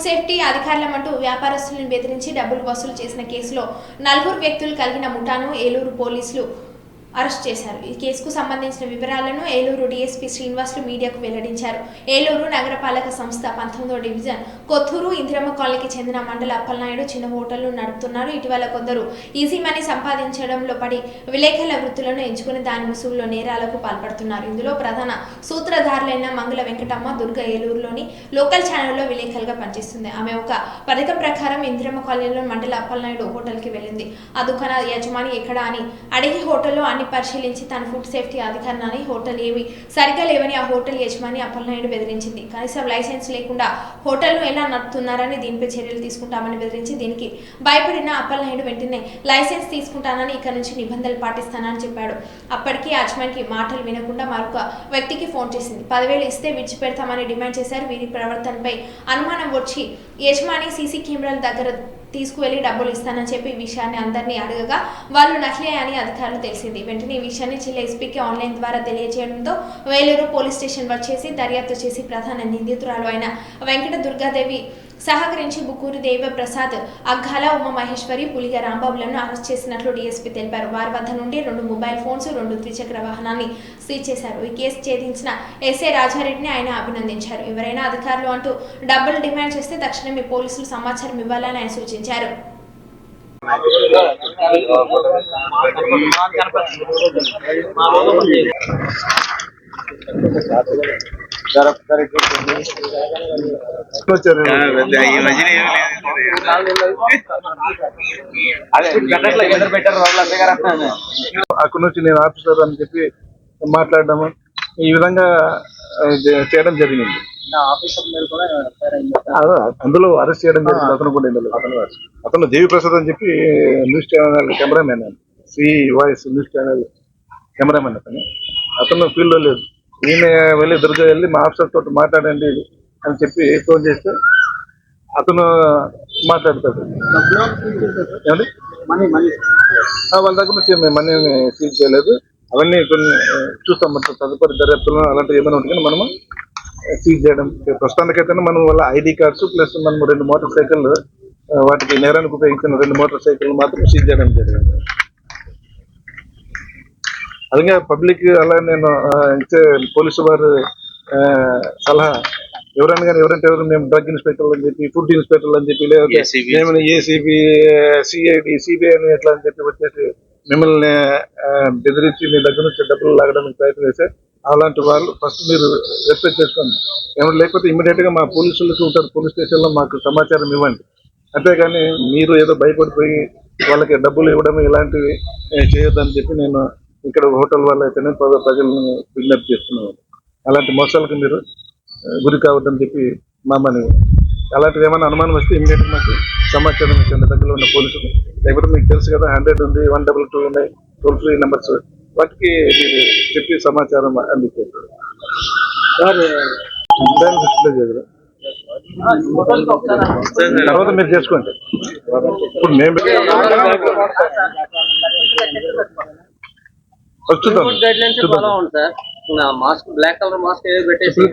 Food safety అధికారులమంటూ వ్యాపారస్తులను బెదిరించి డబ్బులు వసూలు చేసిన కేసులో నలుగురు వ్యక్తులు కలిగిన ముఠాను ఏలూరు పోలీసులు అరెస్ట్ చేశారు. ఈ కేసుకు సంబంధించిన వివరాలను ఏలూరు డీఎస్పీ శ్రీనివాసులు మీడియాకు వెల్లడించారు. ఏలూరు నగరపాలక సంస్థ పంతొమ్మిదో డివిజన్ కొత్తూరు ఇందిరమ్మ కాలనీకి చెందిన మండల అప్పలనాయుడు చిన్న హోటళ్ళు నడుపుతున్నారు. ఇటీవల కొందరు ఈజీ మనీ సంపాదించడంలో పడి విలేకరుల వృత్తులను ఎంచుకుని దాని ముసుగులో నేరాలకు పాల్పడుతున్నారు. ఇందులో ప్రధాన సూత్రధారులైన మంగళ వెంకటమ్మ దుర్గ ఏలూరులోని లోకల్ ఛానల్లో విలేకరులుగా పనిచేస్తుంది. ఆమె ఒక పథకం ప్రకారం ఇందిరమ్మ కాలనీలో మండల అప్పలనాయుడు హోటల్కి వెళ్ళింది. ఆ దుకాణ యజమాని ఎక్కడ అని అడిగి హోటల్లో అన్ని పరిశీలించి తన ఫుడ్ సేఫ్టీ అధికారిని హోటల్ ఏవి సరిగా లేవని ఆ హోటల్ యజమాని అప్పలనాయుడు బెదిరించింది. కనీసం లైసెన్స్ లేకుండా హోటల్ను ఎలా నడుపుతున్నారని దీనిపై చర్యలు తీసుకుంటామని బెదిరించి దీనికి భయపడిన అప్పలనాయుడు వెంటనే లైసెన్స్ తీసుకుంటానని ఇక నుంచి నిబంధనలు పాటిస్తానని చెప్పాడు. అప్పటికి యజమానికి మాటలు వినకుండా మరొక వ్యక్తికి ఫోన్ చేసింది. పదివేలు ఇస్తే విడిచిపెడతామని డిమాండ్ చేశారు. వీరి ప్రవర్తనపై అనుమానం వచ్చి యజమాని సీసీ కెమెరాల దగ్గర తీసుకువెళ్ళి డబ్బులు ఇస్తానని చెప్పి ఈ విషయాన్ని అందరినీ అడగగా వాళ్ళు నకిలీ అని అధికారులు తెలిసింది. వెంటనే ఈ విషయాన్ని జిల్లా ఎస్పీకి ఆన్లైన్ ద్వారా తెలియజేయడంతో వేలూరు పోలీస్ స్టేషన్ వచ్చేసి దర్యాప్తు చేసి ప్రధాన నిందితురాలు అయిన వెంకట దుర్గాదేవి సహకరించి బుక్కూరు దేవప్రసాద్ అగ్గాల ఉమామహేశ్వరి పులిగ రాంబాబులను అరెస్ట్ చేసినట్లు డీఎస్పీ తెలిపారు. వారి వద్ద నుండి రెండు మొబైల్ ఫోన్స్ రెండు ద్విచక్ర వాహనాన్ని సీజ్ చేశారు. ఈ కేసు ఛేదించిన ఎస్ఏ రాజారెడ్డిని ఆయన అభినందించారు. ఎవరైనా అధికారులు అంటూ డబ్బులు డిమాండ్ చేస్తే తక్షణమే పోలీసులు సమాచారం ఇవ్వాలని ఆయన సూచించారు. వచ్చారు అక్కడ నుంచి నేను ఆఫీసర్ అని చెప్పి మాట్లాడము ఈ విధంగా చేయడం జరిగింది. అదే, అందులో అరెస్ట్ చేయడం జరిగింది. అతను కూడా ఇందులో. అతను దేవి ప్రసాద్ అని చెప్పి news channel cameraman. C voice news channel cameraman అతను. అతను ఫీల్డ్లో లేదు. ఈయన వెళ్ళి దుర్గా వెళ్ళి మా ఆఫీసర్ తోటి మాట్లాడండి అని చెప్పి ఫోన్ చేస్తే అతను మాట్లాడతాడు. ఏమండి? వాళ్ళ దగ్గర నుంచి మేము మనీ సీజ్ చేయలేదు. అవన్నీ కొన్ని చూస్తాం మొత్తం తదుపరి దర్యాప్తులో అలాంటివి ఏమైనా ఉంటే కానీ మనము సీజ్ చేయడం. ప్రస్తుతానికైతే మనం వాళ్ళ ఐడి కార్డ్స్ ప్లస్ మనం రెండు మోటార్ సైకిల్ వాటికి నేరానికి ఉపయోగించిన రెండు మోటార్ సైకిల్ మాత్రం సీజ్ చేయడం జరిగింది. అలాగే పబ్లిక్ అలా నేను ఇచ్చే పోలీసు వారు సలహా ఎవరైనా కానీ ఎవరంటే ఎవరు మేము డ్రగ్ ఇన్స్పెక్టర్లు అని చెప్పి ఫుడ్ ఇన్స్పెక్టర్లు అని చెప్పి లేదా. మేము ఏసీబీ సిఐడి సిబిఐ అని ఎట్లా అని చెప్పి వచ్చేసి మిమ్మల్ని బెదిరించి మీ దగ్గర నుంచి డబ్బులు లాగడానికి ప్రయత్నం చేస్తే అలాంటి వాళ్ళు ఫస్ట్ మీరు రెస్పెక్ట్ చేసుకోండి ఏమైనా లేకపోతే ఇమీడియట్గా మా పోలీసులకు ఉంటారు పోలీస్ స్టేషన్లో మాకు సమాచారం ఇవ్వండి అంతేగాని మీరు ఏదో భయపడిపోయి వాళ్ళకి డబ్బులు ఇవ్వడం ఇలాంటివి చేయొద్దని చెప్పి నేను ఇక్కడ హోటల్ వాళ్ళు అయితేనే ప్రజలను విజ్ఞప్తి చేస్తున్నారు. అలాంటి మోసాలకు మీరు గురి కావద్దని చెప్పి మా మనవి అలాంటివి ఏమైనా అనుమానం వస్తే ఇమీడియట్ మాకు సమాచారం ఇచ్చండి దగ్గరలో ఉన్న పోలీసులు. లేకపోతే మీకు తెలుసు కదా హండ్రెడ్ ఉంది వన్ డబల్ టూ ఉన్నాయి టోల్ ఫ్రీ నెంబర్స్. వాటికి మీరు చెప్పి సమాచారం అందించారు దాన్ని డిస్ప్లే చేయగలరు తర్వాత మీరు చేసుకోండి. ఇప్పుడు మేము చూద్దాం guidelines follow sir mask black colour mask ఏదో పెట్టేసి